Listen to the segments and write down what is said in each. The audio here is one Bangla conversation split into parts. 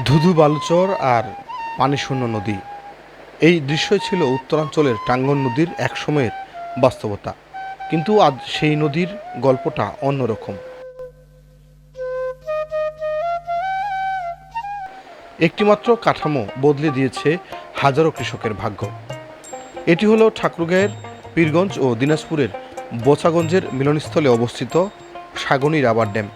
ধুধু বালুচর আর পানিশূন্য নদী। এই দৃশ্যই ছিল উত্তরাঞ্চলের টাঙ্গন নদীর একসময়ের বাস্তবতা। কিন্তু আজ সেই নদীর গল্পটা অন্যরকম। একটিমাত্র কাঠামো বদলে দিয়েছে হাজারো কৃষকের ভাগ্য। এটি হলো ঠাকুরগাঁয়ের পীরগঞ্জ ও দিনাজপুরের বোচাগঞ্জের মিলনস্থলে অবস্থিত সাগনী রাবার ড্যাম।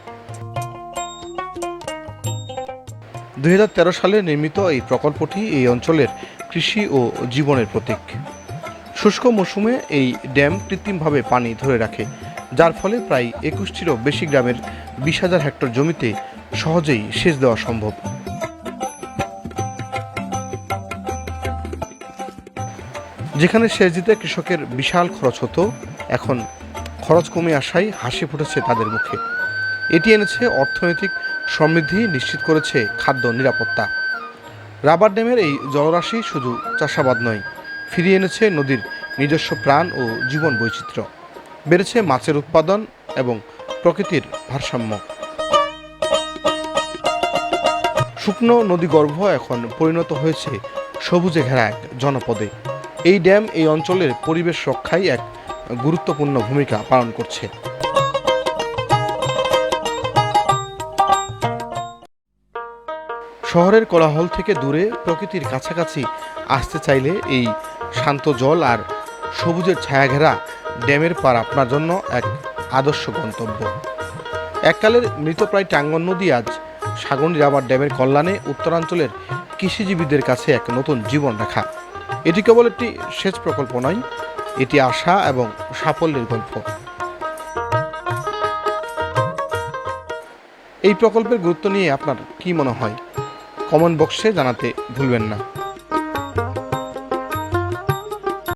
দুই হাজার তেরো সালে নির্মিত এই প্রকল্পটি এই অঞ্চলের কৃষি ও জীবনের প্রতীক। শুষ্ক মৌসুমে এই ড্যাম কৃত্রিমভাবে পানি ধরে রাখে, যার ফলে প্রায় একুশটিরও বেশি গ্রামের বিশ হাজার হেক্টর জমিতে সহজেই সেচ দেওয়া সম্ভব। যেখানে সেচ দিতে কৃষকের বিশাল খরচ হতো, এখন খরচ কমে আসায় হাসি ফুটেছে তাদের মুখে। এটি এনেছে অর্থনৈতিক সমৃদ্ধি নিশ্চিত করেছে খাদ্য নিরাপত্তা। রাবার ড্যামের এই জলরাশি শুধু চাষাবাদ নয়, ফিরিয়ে এনেছে নদীর নিজস্ব প্রাণ ও জীবন বৈচিত্র্য। বেড়েছে মাছের উৎপাদন এবং প্রকৃতির ভারসাম্য। শুকনো নদীগর্ভ এখন পরিণত হয়েছে সবুজে ঘেরা এক জনপদে। এই ড্যাম এই অঞ্চলের পরিবেশ রক্ষায় এক গুরুত্বপূর্ণ ভূমিকা পালন করছে। শহরের কোলাহল থেকে দূরে প্রকৃতির কাছাকাছি আসতে চাইলে এই শান্ত জল আর সবুজের ছায়াঘেরা ড্যামের পার আপনার জন্য এক আদর্শ গন্তব্য। এককালের মৃতপ্রায় টাঙ্গন নদী আজ সাগরী রাবার ড্যামের কল্যাণে উত্তরাঞ্চলের কৃষিজীবীদের কাছে এক নতুন জীবন রেখা। এটি কেবল একটি সেচ প্রকল্প নয়, এটি আশা এবং সাফল্যের গল্প। এই প্রকল্পের গুরুত্ব নিয়ে আপনার কি মনে হয়? কমেন্ট বক্সে জানাতে ভুলবেন না।